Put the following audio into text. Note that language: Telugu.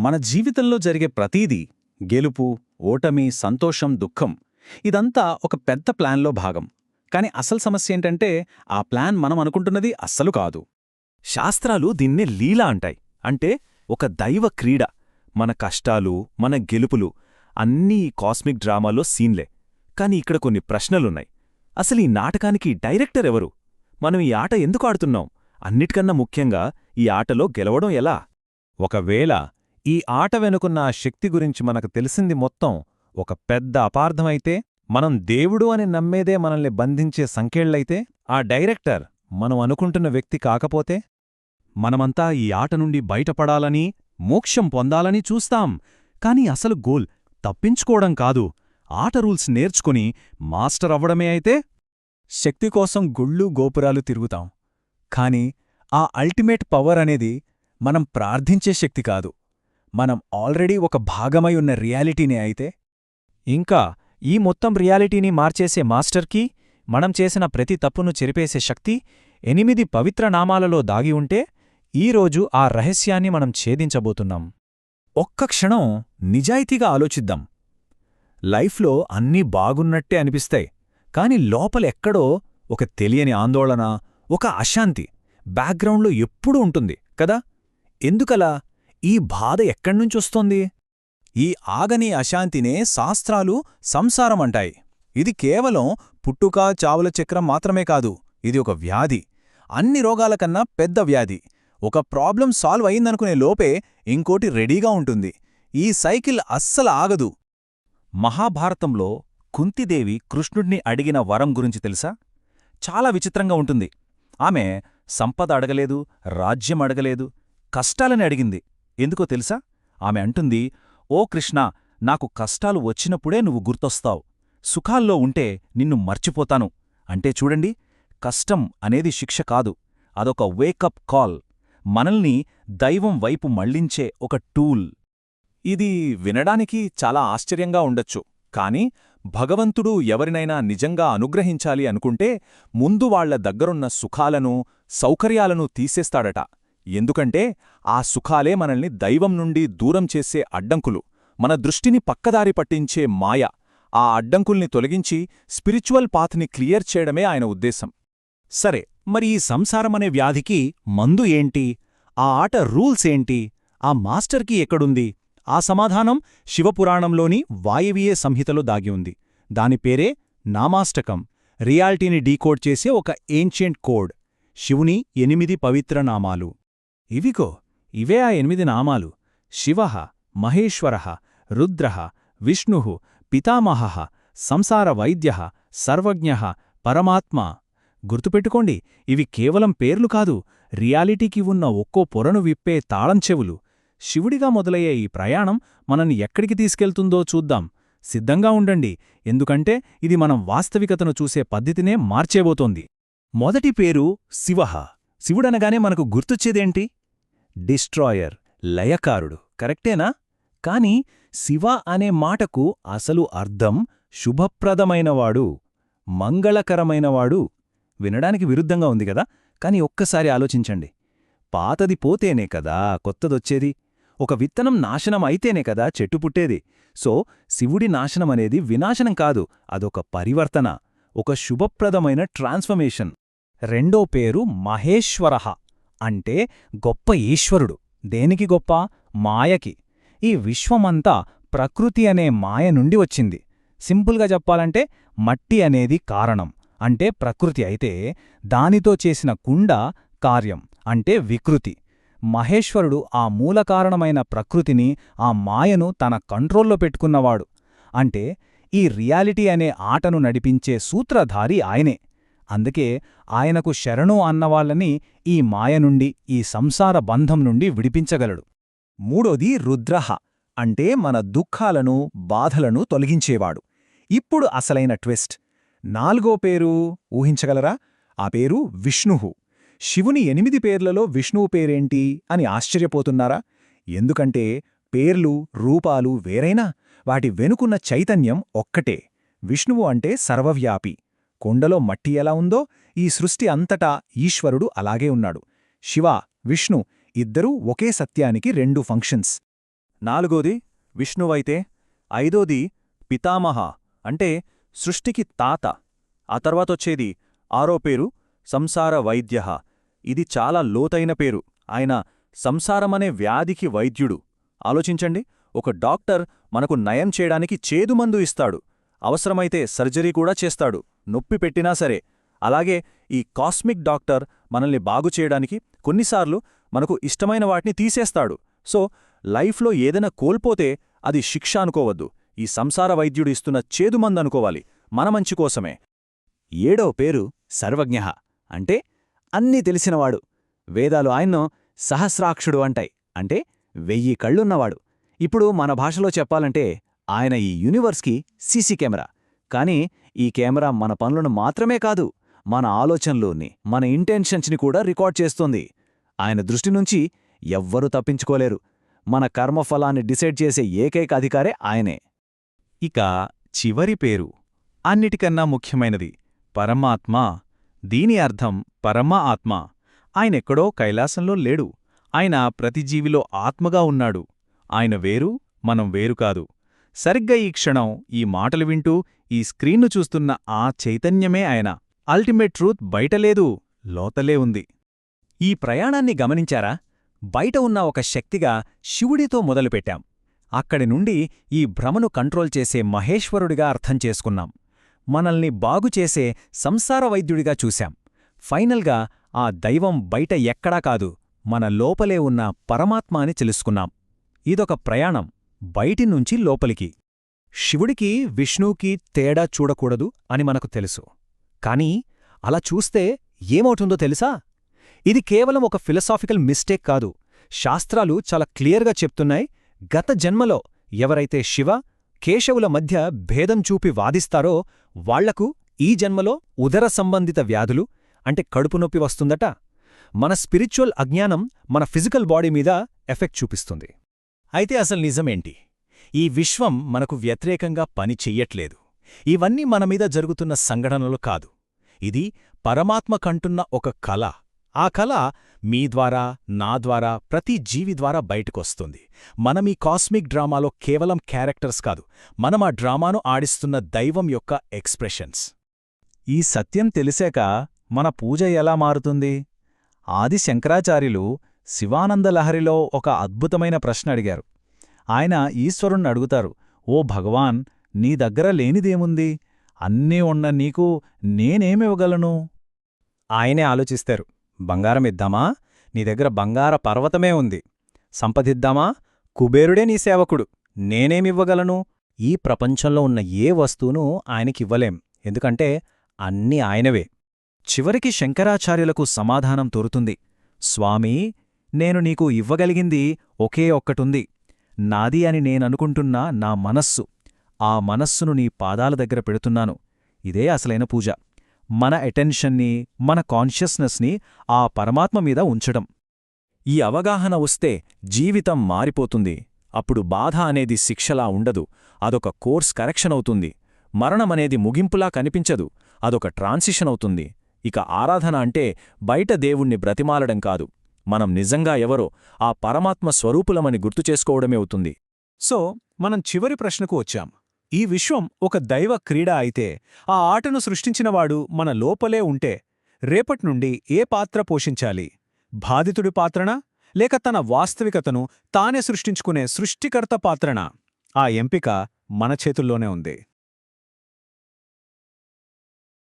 మన జీవితంలో జరిగే ప్రతీదీ గెలుపు ఓటమి సంతోషం దుఃఖం ఇదంతా ఒక పెద్ద ప్లాన్లో భాగం. కాని అసలు సమస్య ఏంటంటే ఆ ప్లాన్ మనం అనుకుంటున్నది అస్సలు కాదు. శాస్త్రాలు దీన్నే లీలా అంటాయి. అంటే ఒక దైవ క్రీడ మన కష్టాలు మన గెలుపులు అన్నీ కాస్మిక్ డ్రామాలో సీన్లే. కాని ఇక్కడ కొన్ని ప్రశ్నలున్నాయి. అసలు ఈ నాటకానికి డైరెక్టర్ ఎవరు? మనం ఈ ఆట ఎందుకు ఆడుతున్నాం? అన్నిటికన్నా ముఖ్యంగా ఈ ఆటలో గెలవడం ఎలా? ఒకవేళ ఈ ఆట వెనుకున్న ఆ శక్తి గురించి మనకు తెలిసింది మొత్తం ఒక పెద్ద అపార్థమైతే మనం దేవుడు అని నమ్మేదే మనల్ని బంధించే సంకేళ్ళైతే ఆ డైరెక్టర్ మనం అనుకుంటున్న వ్యక్తి కాకపోతే మనమంతా ఈ ఆట నుండి బయటపడాలని మోక్షం పొందాలని చూస్తాం. కాని అసలు గోల్ తప్పించుకోవడం కాదు. ఆట రూల్స్ నేర్చుకుని మాస్టర్ అవ్వడమే అయితే శక్తి కోసం గుళ్ళు గోపురాలు తిరుగుతాం. కాని ఆ అల్టిమేట్ పవర్ అనేది మనం ప్రార్థించే శక్తి కాదు. మనం ఆల్రెడీ ఒక భాగమై ఉన్న రియాలిటీనే అయితే? ఇంకా ఈ మొత్తం రియాలిటీని మార్చేసే మాస్టర్కి మనం చేసిన ప్రతి తప్పును చెరిపేసే శక్తి ఎనిమిది పవిత్ర నామాలలో దాగి ఉంటే ఈరోజు ఆ రహస్యాన్ని మనం ఛేదించబోతున్నాం. ఒక్క క్షణం నిజాయితీగా ఆలోచిద్దాం. లైఫ్లో అన్నీ బాగున్నట్టే అనిపిస్తాయి కాని లోపలెక్కడో ఒక తెలియని ఆందోళన ఒక అశాంతి బ్యాక్గ్రౌండ్లో ఎప్పుడూ ఉంటుంది కదా? ఎందుకలా? ఈ బాధ ఎక్కడ్నుంచొస్తోంది ఈ ఆగని అశాంతినే శాస్త్రాలు సంసారమంటాయి. ఇది కేవలం పుట్టుక చావుల చక్రం మాత్రమే కాదు ఇది ఒక వ్యాధి. అన్ని రోగాలకన్నా పెద్ద వ్యాధి. ఒక ప్రాబ్లం సాల్వ్ అయిందనుకునే లోపే ఇంకోటి రెడీగా ఉంటుంది. ఈ సైకిల్ అస్సలు ఆగదు. మహాభారతంలో కుంతిదేవి కృష్ణుడిని అడిగిన వరం గురించి తెలుసా? చాలా విచిత్రంగా ఉంటుంది. ఆమె సంపద అడగలేదు రాజ్యం అడగలేదు కష్టాలని అడిగింది. ఎందుకో తెలుసా? ఆమె అంటుంది ఓ కృష్ణ నాకు కష్టాలు వచ్చినప్పుడే నువ్వు గుర్తొస్తావు. సుఖాల్లో ఉంటే నిన్ను మర్చిపోతాను. అంటే చూడండి కష్టం అనేది శిక్ష కాదు. అదొక వేకప్ కాల్ మనల్ని దైవం వైపు మళ్ళించే ఒక టూల్ ఇది వినడానికి చాలా ఆశ్చర్యంగా ఉండొచ్చు. కాని భగవంతుడు ఎవరినైనా నిజంగా అనుగ్రహించాలి అనుకుంటే ముందు వాళ్ళ దగ్గరున్న సుఖాలను సౌకర్యాలను తీసేస్తాడట. ఎందుకంటే ఆ సుఖాలే మనల్ని దైవం నుండి దూరం చేసే అడ్డంకులు. మన దృష్టిని పక్కదారి పట్టించే మాయ ఆ అడ్డంకుల్ని తొలగించి స్పిరిచువల్ పాత్ని క్లియర్ చేయడమే ఆయన ఉద్దేశం. సరే మరి ఈ సంసారమనే వ్యాధికి మందు ఏంటి? ఆ ఆట రూల్స్ ఏంటి? ఆ మాస్టర్కి ఎక్కడుంది? ఆ సమాధానం శివపురాణంలోని వాయవీయ సంహితలో దాగి ఉంది. దాని పేరే నామాష్టకం. రియాలిటీని డీకోడ్ చేసే ఒక ఏన్షియంట్ కోడ్. శివుని ఎనిమిది పవిత్ర నామాలు. ఇవిగో ఇవే ఆ ఎనిమిది నామాలు. శివ మహేశ్వర రుద్ర విష్ణు పితామహ సంసార వైద్య సర్వజ్ఞ పరమాత్మ. గుర్తుపెట్టుకోండి ఇవి కేవలం పేర్లు కాదు రియాలిటీకి ఉన్న ఒక్కో పొరను విప్పే తాళంచెవులు శివుడిగా మొదలయ్యే ఈ ప్రయాణం మనల్ని ఎక్కడికి తీసుకెళ్తుందో చూద్దాం. సిద్ధంగా ఉండండి ఎందుకంటే ఇది మనం వాస్తవికతను చూసే పద్ధతినే మార్చేబోతోంది. మొదటి పేరు శివ. శివుడనగానే మనకు గుర్తొచ్చేదేంటి? డిస్ట్రాయర్ లయకారుడు. కరెక్టేనా? కాని శివ అనే మాటకు అసలు అర్థం శుభప్రదమైనవాడు మంగళకరమైనవాడు వినడానికి విరుద్ధంగా ఉంది కదా? కాని ఒక్కసారి ఆలోచించండి. పాతది పోతేనే కదా కొత్తదొచ్చేది? ఒక విత్తనం నాశనం అయితేనే కదా చెట్టు పుట్టేది? సో శివుడి నాశనమనేది వినాశనం కాదు అదొక పరివర్తన ఒక శుభప్రదమైన ట్రాన్స్ఫర్మేషన్. రెండో పేరు మహేశ్వర అంటే గొప్ప ఈశ్వరుడు. దేనికి గొప్ప? మాయకి. ఈ విశ్వమంతా ప్రకృతి అనే మాయ నుండి వచ్చింది. సింపుల్గా చెప్పాలంటే మట్టి అనేది కారణం. అంటే ప్రకృతి అయితే దానితో చేసిన కుండ కార్యం అంటే వికృతి. మహేశ్వరుడు ఆ మూలకారణమైన ప్రకృతిని ఆ మాయను తన కంట్రోల్లో పెట్టుకున్నవాడు. అంటే ఈ రియాలిటీ అనే ఆటను నడిపించే సూత్రధారి ఆయనే. అందుకే ఆయనకు శరణు అన్నవాళ్ళని ఈ మాయ నుండి ఈ సంసార బంధం నుండి విడిపించగలడు. మూడోది రుద్రహ అంటే మన దుఃఖాలను బాధలను తొలగించేవాడు. ఇప్పుడు అసలైన ట్విస్ట్. నాలుగో పేరు ఊహించగలరా? ఆ పేరు విష్ణుహు. శివుని ఎనిమిది పేర్లలో విష్ణువు పేరేంటి అని ఆశ్చర్యపోతున్నారా? ఎందుకంటే పేర్లు రూపాలు వేరైనా వాటి వెనుకున్న చైతన్యం ఒక్కటే. విష్ణువు అంటే సర్వవ్యాపి. కొండలో మట్టి ఎలా ఉందో ఈ సృష్టి అంతటా ఈశ్వరుడు అలాగే ఉన్నాడు. శివ విష్ణు ఇద్దరూ ఒకే సత్యానికి రెండు ఫంక్షన్స్. నాలుగోది విష్ణువైతే. ఐదోది పితామహ అంటే సృష్టికి తాత. ఆ తర్వాతొచ్చేది ఆరో పేరు సంసార వైద్య. ఇది చాలా లోతైన పేరు. ఆయన సంసారమనే వ్యాధికి వైద్యుడు. ఆలోచించండి ఒక డాక్టర్ మనకు నయం చేయడానికి చేదుమందు ఇస్తాడు. అవసరమైతే సర్జరీ కూడా చేస్తాడు. నొప్పి పెట్టినా సరే. అలాగే ఈ కాస్మిక్ డాక్టర్ మనల్ని బాగుచేయడానికి కొన్నిసార్లు మనకు ఇష్టమైన వాటిని తీసేస్తాడు. సో లైఫ్లో ఏదైనా కోల్పోతే అది శిక్ష అనుకోవద్దు. ఈ సంసార వైద్యుడు ఇస్తున్న చేదుమందనుకోవాలి మన మంచి కోసమే. ఏడో పేరు సర్వజ్ఞ. అంటే అన్నీ తెలిసినవాడు. వేదాలు ఆయన్ను సహస్రాక్షుడు అంటాయి. అంటే వెయ్యి కళ్ళున్నవాడు. ఇప్పుడు మన భాషలో చెప్పాలంటే ఆయన ఈ యూనివర్స్కి సీసీ కెమెరా. కానీ ఈ కెమెరా మన పనులను మాత్రమే కాదు మన ఆలోచనలోని మన ఇంటెన్షన్స్ని కూడా రికార్డ్ చేస్తోంది. ఆయన దృష్టి నుంచి ఎవ్వరూ తప్పించుకోలేరు. మన కర్మఫలాన్ని డిసైడ్ చేసే ఏకైక అధికారే ఆయనే. ఇక చివరి పేరు అన్నిటికన్నా ముఖ్యమైనది పరమాత్మ. దీని అర్థం పరమ ఆత్మ. ఆయనెక్కడో కైలాసంలో లేడు. ఆయన ప్రతి జీవిలో ఆత్మగా ఉన్నాడు. ఆయన వేరు మనం వేరు కాదు. సరిగ్గా ఈ క్షణం ఈ మాటలు వింటూ ఈ స్క్రీన్ను చూస్తున్న ఆ చైతన్యమే ఆయన. అల్టిమేట్ ట్రూత్ బయటలేదు లోతలే ఉంది. ఈ ప్రయాణాన్ని గమనించారా? బయట ఉన్న ఒక శక్తిగా శివుడితో మొదలుపెట్టాం. అక్కడి నుండి ఈ భ్రమను కంట్రోల్ చేసే మహేశ్వరుడిగా అర్థం చేసుకున్నాం. మనల్ని బాగుచేసే సంసార వైద్యుడిగా చూశాం. ఫైనల్గా ఆ దైవం బయట ఎక్కడా కాదు మన లోపలే ఉన్న పరమాత్మ అని తెలుసుకున్నాం. ఇదొక ప్రయాణం బయటి నుంచి లోపలికి. శివుడికి విష్ణువుకి తేడా చూడకూడదు అని మనకు తెలుసు. కానీ అలా చూస్తే ఏమవుతుందో తెలుసా? ఇది కేవలం ఒక ఫిలసాఫికల్ మిస్టేక్ కాదు. శాస్త్రాలు చాలా క్లియర్గా చెప్తున్నాయి. గత జన్మలో ఎవరైతే శివ కేశవుల మధ్య భేదం చూపి వాదిస్తారో వాళ్ళకు ఈ జన్మలో ఉదర సంబంధిత వ్యాధులు అంటే కడుపు నొప్పి వస్తుందట. మన స్పిరిచువల్ అజ్ఞానం మన ఫిజికల్ బాడీ మీద ఎఫెక్ట్ చూపిస్తుంది. అయితే అసలు నిజమేంటి? ఈ విశ్వం మనకు వ్యతిరేకంగా పని చెయ్యట్లేదు. ఇవన్నీ మన మీద జరుగుతున్న సంఘటనలు కాదు. ఇది పరమాత్మ కంటున్న ఒక కళ. ఆ కళ మీ ద్వారా నా ద్వారా ప్రతి జీవి ద్వారా బయటకొస్తుంది. మనం ఈ కాస్మిక్ డ్రామాలో కేవలం క్యారెక్టర్స్ కాదు మనం ఆ డ్రామాను ఆడిస్తున్న దైవం యొక్క ఎక్స్ప్రెషన్స్. ఈ సత్యం తెలిసాక మన పూజ ఎలా మారుతుంది? ఆది శంకరాచార్యులు శివానందలహరిలో ఒక అద్భుతమైన ప్రశ్న అడిగారు. ఆయన ఈశ్వరుణ్ణి అడుగుతారు ఓ భగవాన్ నీ దగ్గర లేనిదేముంది? అన్నీ ఉన్న నీకు నేనేమివ్వగలను? ఆయనే ఆలోచిస్తారు బంగారం ఇద్దామా? నీ దగ్గర బంగార పర్వతమే ఉంది. సంపదిద్దామా? కుబేరుడే నీ సేవకుడు. నేనేమివ్వగలను? ఈ ప్రపంచంలో ఉన్న ఏ వస్తువును ఆయనకివ్వలేం. ఎందుకంటే అన్నీ ఆయనవే. చివరికి శంకరాచార్యులకు సమాధానం తోరుతుంది స్వామీ నేను నీకు ఇవ్వగలిగింది ఒకే ఒక్కటుంది. నాది అని నేననుకుంటున్న నా మనస్సు. ఆ మనస్సును నీ పాదాల దగ్గర పెడుతున్నాను. ఇదే అసలైన పూజ. మన అటెన్షన్ని మన కాన్షియస్నెస్ని ఆ పరమాత్మ మీద ఉంచడం. ఈ అవగాహన వస్తే జీవితం మారిపోతుంది. అప్పుడు బాధ అనేది శిక్షలా ఉండదు. అదొక కోర్స్ కరెక్షన్ అవుతుంది. మరణమనేది ముగింపులా కనిపించదు. అదొక ట్రాన్సిషన్ అవుతుంది. ఇక ఆరాధన అంటే బయట దేవుణ్ణి బ్రతిమాలడం కాదు. మనం నిజంగా ఎవరో ఆ పరమాత్మ స్వరూపులమని గుర్తుచేసుకోవడమే అవుతుంది. సో మనం చివరి ప్రశ్నకు వచ్చాం. ఈ విశ్వం ఒక దైవ క్రీడ అయితే ఆ ఆటను సృష్టించినవాడు మన లోపలే ఉంటే రేపట్నుండి ఏ పాత్ర పోషించాలి? బాధితుడి పాత్రనా? లేక తన వాస్తవికతను తానే సృష్టించుకునే సృష్టికర్త పాత్రనా? ఆ ఎంపిక మన చేతుల్లోనే ఉంది.